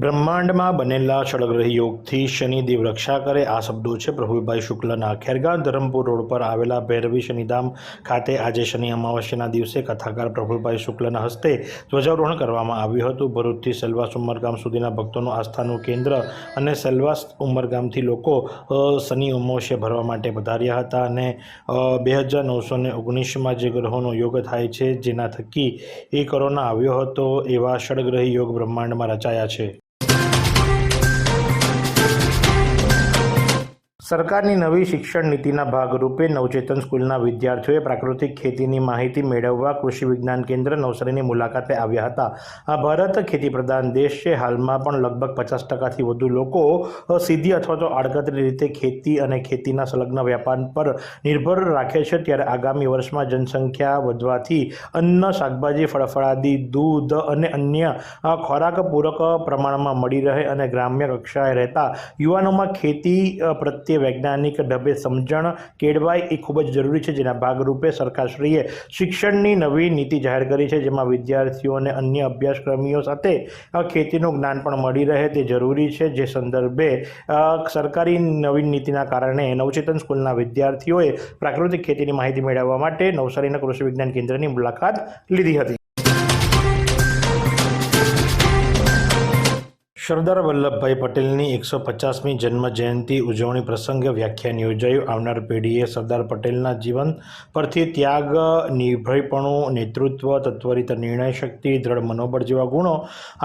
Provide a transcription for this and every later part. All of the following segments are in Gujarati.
બ્રહ્માંડમાં બનેલા સળગ્રહી યોગથી શનિદેવ રક્ષા કરે. આ શબ્દો છે પ્રભુભાઈ શુક્લના ખેરગાંવ ધરમપુર રોડ પર આવેલા ભૈરવી શનિધામ ખાતે આજે શનિ અમાવસ્યાના દિવસે કથાકાર પ્રભુભાઈ શુક્લના હસ્તે ધ્વજારોહણ કરવામાં આવ્યું હતું. ભરૂચથી સેલવાસ ઉમરગામ સુધીના ભક્તોનું આસ્થાનું કેન્દ્ર અને સેલવાસ ઉમરગામથી લોકો શનિ અમાવસ્યા ભરવા માટે પધાર્યા હતા અને બે હજાર નવસો ને ઓગણીસમાં જે ગ્રહોનો યોગ થાય છે જેના થકી એ કોરોના આવ્યો હતો એવા ષડગ્રહી યોગ બ્રહ્માંડમાં રચાયા છે. સરકારની નવી શિક્ષણ નીતિના ભાગરૂપે નવચેતન સ્કૂલના વિદ્યાર્થીઓએ પ્રાકૃતિક ખેતીની માહિતી મેળવવા કૃષિ વિજ્ઞાન કેન્દ્ર નવસારીની મુલાકાતે આવ્યા હતા. આ ભારત ખેતી પ્રધાન દેશ છે. હાલમાં પણ લગભગ પચાસ ટકાથી વધુ લોકો સીધી અથવા તો આડકતરી રીતે ખેતી અને ખેતીના સંલગ્ન વ્યાપાર પર નિર્ભર રાખે છે. ત્યારે આગામી વર્ષમાં જનસંખ્યા વધવાથી અન્ન શાકભાજી ફળફળાદી દૂધ અને અન્ય ખોરાક પૂરક પ્રમાણમાં મળી રહે અને ગ્રામ્ય કક્ષાએ રહેતા યુવાનોમાં ખેતી અ, પ્રત્યે વૈજ્ઞાનિક ઢબે સમજણ કેળવાય એ ખૂબ જ જરૂરી છે. જેના ભાગરૂપે સરકારશ્રીએ શિક્ષણની નવી નીતિ જાહેર કરી છે, જેમાં વિદ્યાર્થીઓને અન્ય અભ્યાસક્રમીઓ સાથે ખેતીનું જ્ઞાન પણ મળી રહે તે જરૂરી છે. જે સંદર્ભે સરકારી નવીન નીતિના કારણે નવચેતન સ્કૂલના વિદ્યાર્થીઓએ પ્રાકૃતિક ખેતીની માહિતી મેળવવા માટે નવસારીના કૃષિ વિજ્ઞાન કેન્દ્રની મુલાકાત લીધી હતી. સરદાર વલ્લભભાઈ પટેલની એકસો પચાસમી જન્મ જયંતિ ઉજવણી પ્રસંગે વ્યાખ્યાન યોજાયું. આવનાર પેઢીએ સરદાર પટેલના જીવન પરથી ત્યાગ, નિર્ભયપણું, નેતૃત્વ, તત્વરિત નિર્ણય શક્તિ, દ્રઢ મનોબળ જેવા ગુણો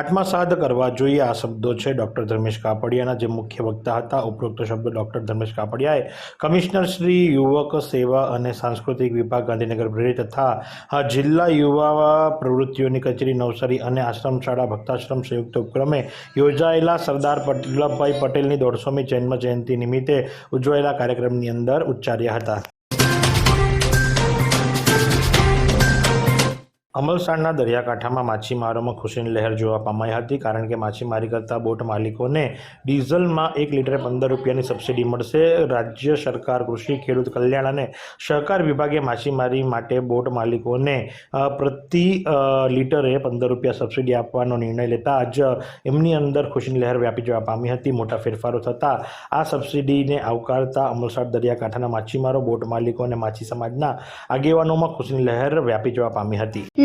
આત્મસાત કરવા જોઈએ. આ શબ્દો છે ડૉક્ટર ધર્મેશ કાપડિયાના, જે મુખ્ય વક્તા હતા. ઉપરોક્ત શબ્દો ડૉક્ટર ધર્મેશ કાપડિયાએ કમિશનર શ્રી, યુવક સેવા અને સાંસ્કૃતિક વિભાગ ગાંધીનગર પ્રેરિત તથા જિલ્લા યુવા પ્રવૃત્તિઓની કચેરી, નવસારી અને આશ્રમ શાળા, ભક્તાશ્રમ સંયુક્ત ઉપક્રમે યોજાયેલા સરદાર વલ્લભભાઈ પટેલની દોઢસોમી જન્મ જયંતિ નિમિત્તે ઉજવાયેલા કાર્યક્રમની અંદર ઉચ્ચાર્યા હતા. અમલસાડના દરિયાકાંઠામાં માછીમારોમાં ખુશીની લહેર જોવા પામાઈ હતી કારણ કે માછીમારી કરતા બોટ માલિકોને ડીઝલમાં એક લીટરે પંદર રૂપિયાની સબસિડી મળશે. રાજ્ય સરકાર, કૃષિ, ખેડૂત કલ્યાણ અને સહકાર વિભાગે માછીમારી માટે બોટ માલિકોને પ્રતિ લીટરે પંદર રૂપિયા સબસિડી આપવાનો નિર્ણય લેતા જ એમની અંદર ખુશીની લહેર વ્યાપી જવા પામી હતી. મોટા ફેરફારો થતાં આ સબસિડીને આવકારતા અમલસાડ દરિયાકાંઠાના માછીમારો, બોટ માલિકો અને માછી સમાજના આગેવાનોમાં ખુશીની લહેર વ્યાપી જવા પામી હતી.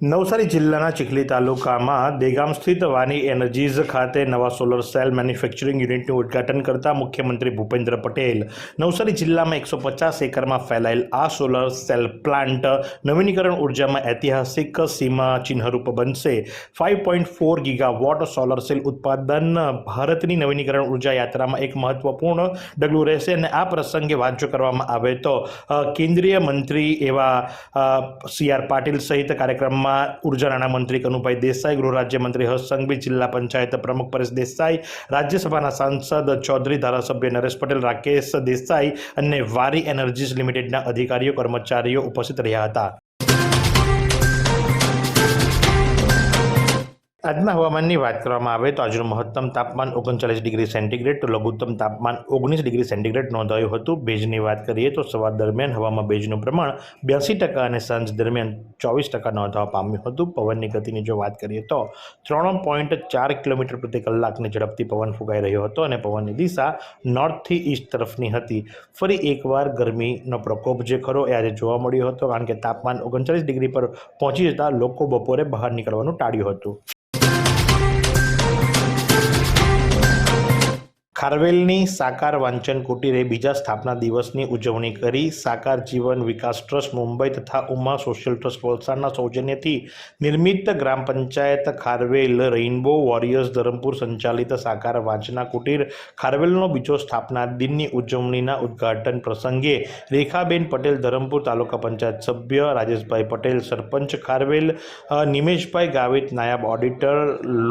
નવસારી જિલ્લાના ચીખલી તાલુકામાં દેગામ સ્થિત વાની એનર્જીઝ ખાતે નવા સોલર સેલ મેન્યુફેક્ચરિંગ યુનિટનું ઉદ્ઘાટન કરતા મુખ્યમંત્રી ભૂપેન્દ્ર પટેલ. નવસારી જિલ્લામાં એકસો પચાસ એકરમાં ફેલાયેલ આ સોલર સેલ પ્લાન્ટ નવીનીકરણ ઉર્જામાં ઐતિહાસિક સીમા ચિહ્નરૂપ બનશે. Five point four giga watt solar cell ઉત્પાદન ભારતની નવીનીકરણ ઊર્જા યાત્રામાં એક મહત્વપૂર્ણ ડગલું રહેશે અને આ પ્રસંગે જો કરવામાં આવે તો કેન્દ્રીય મંત્રી એવા સી આર પાટીલ સહિત કાર્યક્રમમાં ઊર્જા નાણામંત્રી કનુભાઈ દેસાઈ, ગૃહ રાજ્યમંત્રી હર્ષ સંઘવી, જિલ્લા પંચાયત પ્રમુખ પરેશ દેસાઈ, રાજ્યસભાના સાંસદ ચૌધરી ધારાસભ્ય નરેશ પટેલ, રાકેશ દેસાઈ અને વારી એનર્જીસ લિમિટેડના અધિકારીઓ, કર્મચારીઓ ઉપસ્થિત રહ્યા હતા. આજના હવામાનની વાત કરવામાં આવે તો આજનું મહત્તમ તાપમાન ઓગણચાલીસ ડિગ્રી સેન્ટીગ્રેડ, તો લઘુત્તમ તાપમાન ઓગણીસ ડિગ્રી સેન્ટીગ્રેડ નોંધાયું હતું. ભેજની વાત કરીએ તો સવાર દરમિયાન હવામાં ભેજનું પ્રમાણ બ્યાસી ટકા અને સાંજ દરમિયાન ચોવીસ ટકા નોંધવા પામ્યું હતું. પવનની ગતિની જો વાત કરીએ તો ત્રણ પોઈન્ટ ચાર કિલોમીટર પ્રતિ કલાકની ઝડપથી પવન ફૂંકાઈ રહ્યો હતો અને પવનની દિશા નોર્થથી ઈસ્ટ તરફની હતી. ફરી એકવાર ગરમીનો પ્રકોપ જે ખરો એ આજે જોવા મળ્યો હતો, કારણ કે તાપમાન ઓગણચાલીસ ડિગ્રી પર પહોંચી જતા લોકો બપોરે બહાર નીકળવાનું ટાળ્યું હતું. ખારવેલની સાકાર વાંચન કુટીરે બીજા સ્થાપના દિવસની ઉજવણી કરી. સાકાર જીવન વિકાસ ટ્રસ્ટ મુંબઈ તથા ઉમા સોશિયલ ટ્રસ્ટ વલસાડના સૌજન્યથી નિર્મિત ગ્રામ પંચાયત ખારવેલ રેઇનબો વોરિયર્સ ધરમપુર સંચાલિત સાકાર વાંચના કુટીર ખારવેલનો બીજો સ્થાપના દિનની ઉજવણીના ઉદ્ઘાટન પ્રસંગે રેખાબેન પટેલ ધરમપુર તાલુકા પંચાયત સભ્ય, રાજેશભાઈ પટેલ સરપંચ ખારવેલ નિમેશભાઈ ગાવિત નાયબ auditor,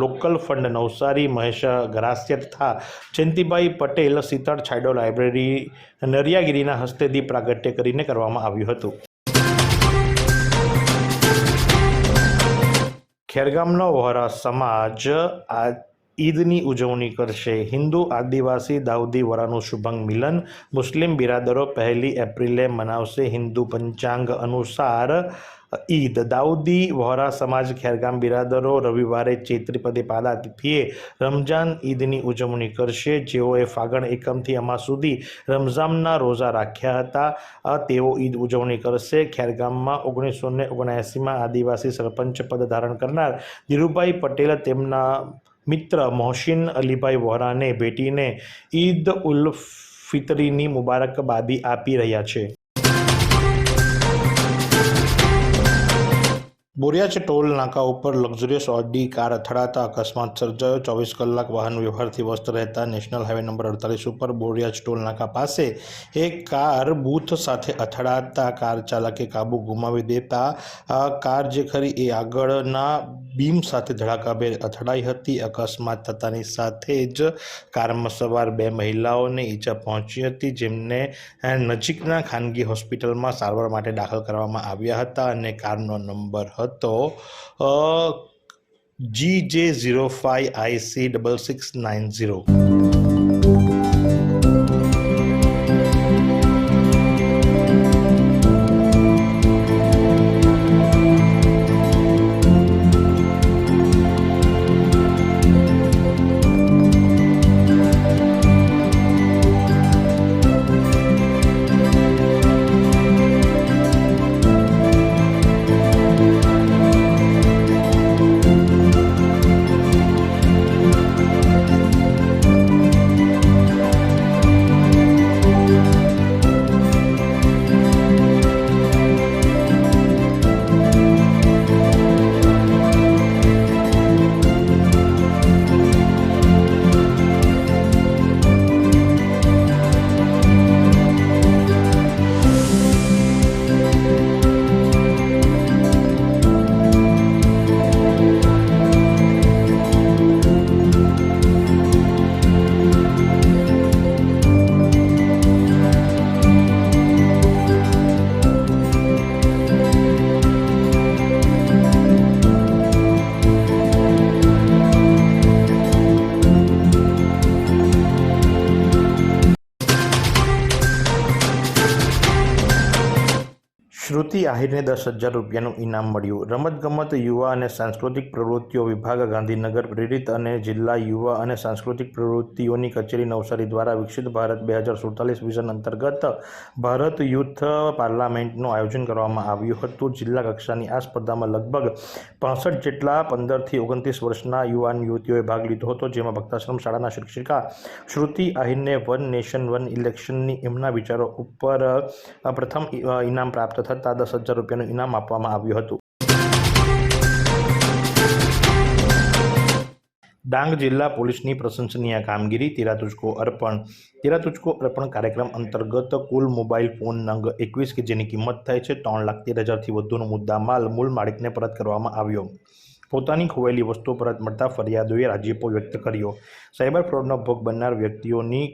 local fund Navsari, Mahesh Garasiya તથા જયંતિભાઈ પટેલ સીતળ છાયડો લાઇબ્રેરી નરિયાગીરીના હસ્તે દીપ પ્રાગટ્ય કરીને કરવામાં આવ્યું હતું. ખેરગામનો વહોરા સમાજ આ ઈદની ઉજવણી કરશે. હિન્દુ આદિવાસી દાઉદી વરાનું શુભંગ મિલન મુસ્લિમ બિરાદરો પહેલી એપ્રિલે મનાવશે. હિન્દુ પંચાંગ અનુસાર ઈદ દાઉદી, વહોરા સમાજ, ખેરગામ બિરાદરો, રવિવારે ચૈત્રી પદે પાદા તિથિએ રમઝાન ઈદની ઉજવણી કરશે. જેઓએ ફાગણ એકમથી અમા સુધી રમઝાનના રોઝા રાખ્યા હતા તેઓ ઈદ ઉજવણી કરશે. ખેરગામમાં ઓગણીસો ને ઓગણએંસીમાં આદિવાસી સરપંચ પદ ધારણ કરનાર ધીરુભાઈ પટેલ તેમના મિત્ર મોહસિન અલીભાઈ વોરાને ભેટીને ઈદ ઉલ ફિતરીની મુબારકબાદી આપી રહ્યા છે. બોરિયાચ ટોલ નાકા ઉપર લક્ઝુરિયસ ઓડી કાર અથડાતા અકસ્માત સર્જાયો. ચોવીસ કલાક વાહન વ્યવહારથી વ્યસ્ત રહેતા નેશનલ હાઈવે નંબર અડતાલીસ ઉપર બોરિયાચ ટોલ નાકા પાસે એક કાર બૂથ સાથે અથડાતા કાર ચાલકે કાબુ ગુમાવી દેતા કાર જે ખરી એ આગળના બીમ સાથે ધડાકાભેર અથડાઈ હતી. અકસ્માત થતાની સાથે જ કારમાં સવાર બે મહિલાઓને ઈજા પહોંચી હતી, જેમને નજીકના ખાનગી હોસ્પિટલમાં સારવાર માટે દાખલ કરવામાં આવ્યા હતા અને કારનો નંબર હતો G J zero five IC double six nine zero Shruti આહિરને દસ હજાર રૂપિયાનું ઇનામ મળ્યું. રમતગમત, યુવા અને સાંસ્કૃતિક પ્રવૃત્તિઓ વિભાગ, ગાંધીનગર, પ્રેરિત અને જિલ્લા યુવા અને સાંસ્કૃતિક પ્રવૃત્તિઓની કચેરી નવસારી દ્વારા વિકસિત ભારત બે હજાર સુડતાલીસ વિઝન અંતર્ગત ભારત યુથ પાર્લામેન્ટનું આયોજન કરવામાં આવ્યું હતું. જિલ્લા કક્ષાની આ સ્પર્ધામાં લગભગ પાસઠ જેટલા પંદરથી ઓગણત્રીસ વર્ષના યુવાન યુવતીઓએ ભાગ લીધો હતો, જેમાં ભક્તાશ્રમ શાળાના શિક્ષિકા શ્રુતિ આહિરને વન નેશન વન ઇલેક્શનની એમના વિચારો ઉપર પ્રથમ ઇનામ પ્રાપ્ત થતાં દસ હજાર રૂપિયાનું ઇનામ આપવામાં આવ્યું હતું. ડાંગ જિલ્લા પોલીસની પ્રશંસનીય કામગીરી તેરા અર્પણ. તેરા અર્પણ કાર્યક્રમ અંતર્ગત કુલ મોબાઈલ ફોન નંગ એકવીસ કે જેની કિંમત થાય છે ત્રણ લાખ તેર હજારથી વધુનો મુદ્દા માલ મૂળ માલિકને પરત કરવામાં આવ્યો. પોતાની ખોવાયેલી વસ્તુઓ પરત મળતા ફરિયાદોએ રાજીપો વ્યક્ત કર્યો. સાયબર ફ્રોડનો ભોગ બનનાર વ્યક્તિઓની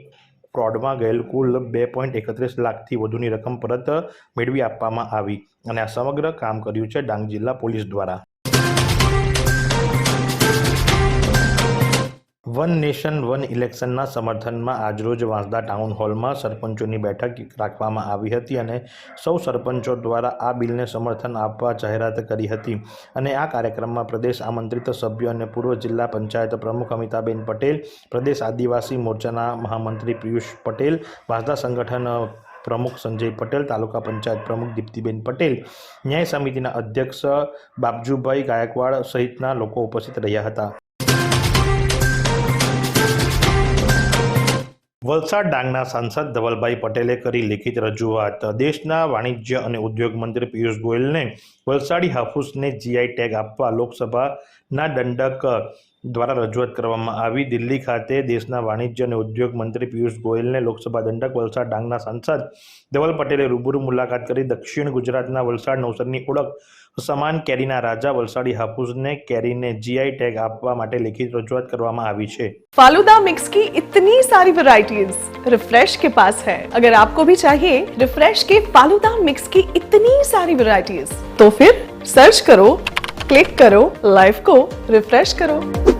ફ્રોડમાં ગયેલ કુલ બે પોઈન્ટ એકત્રીસ લાખથી વધુની રકમ પરત મેળવી આપવામાં આવી અને આ સમગ્ર કામ કર્યું છે ડાંગ જિલ્લા પોલીસ દ્વારા. વન નેશન, વન ઇલેક્શનના સમર્થનમાં આજરોજ વાંસદા ટાઉન હોલમાં સરપંચોની બેઠક રાખવામાં આવી હતી અને સૌ સરપંચો દ્વારા આ બિલને સમર્થન આપવા જાહેરાત કરી હતી. અને આ કાર્યક્રમમાં પ્રદેશ આમંત્રિત સભ્યો અને પૂર્વ જિલ્લા પંચાયત પ્રમુખ અમિતાબેન પટેલ, પ્રદેશ આદિવાસી મોરચાના મહામંત્રી પિયુષ પટેલ, વાંસદા સંગઠન પ્રમુખ સંજય પટેલ, તાલુકા પંચાયત પ્રમુખ દીપ્તિબેન પટેલ, ન્યાય સમિતિના અધ્યક્ષ બાબજુભાઈ ગાયકવાડ સહિતના લોકો ઉપસ્થિત રહ્યા હતા. વલસાડ ડાંગના સાંસદ ધવલભાઈ પટેલે કરી લેખિત રજૂઆત. દેશના વાણિજ્ય અને ઉદ્યોગ મંત્રી પિયુષ ગોયલને વલસાડી હાફૂસને જીઆઈ ટેગ આપવા લોકસભાના દંડક દ્વારા રજૂઆત કરવામાં આવી. દિલ્હી ખાતે દેશના વાણિજ્ય અને ઉદ્યોગ મંત્રી પિયુષ ગોયલને લોકસભા દંડક, વલસાડ ડાંગના સાંસદ ધવલ પટેલે રૂબરૂ મુલાકાત કરી દક્ષિણ ગુજરાતના વલસાડ નવસરની ઓળખ સમાન કેરીના રાજા વલસાડી હાફૂસને કેરીને જીઆઈ ટેગ આપવા માટે લેખિત રજૂઆત કરવામાં આવી છે फालूदा मिक्स की इतनी सारी वैरायटीज रिफ्रेश के पास है अगर आपको भी चाहिए रिफ्रेश के फालूदा मिक्स की इतनी सारी वैरायटीज तो फिर सर्च करो क्लिक करो लाइफ को रिफ्रेश करो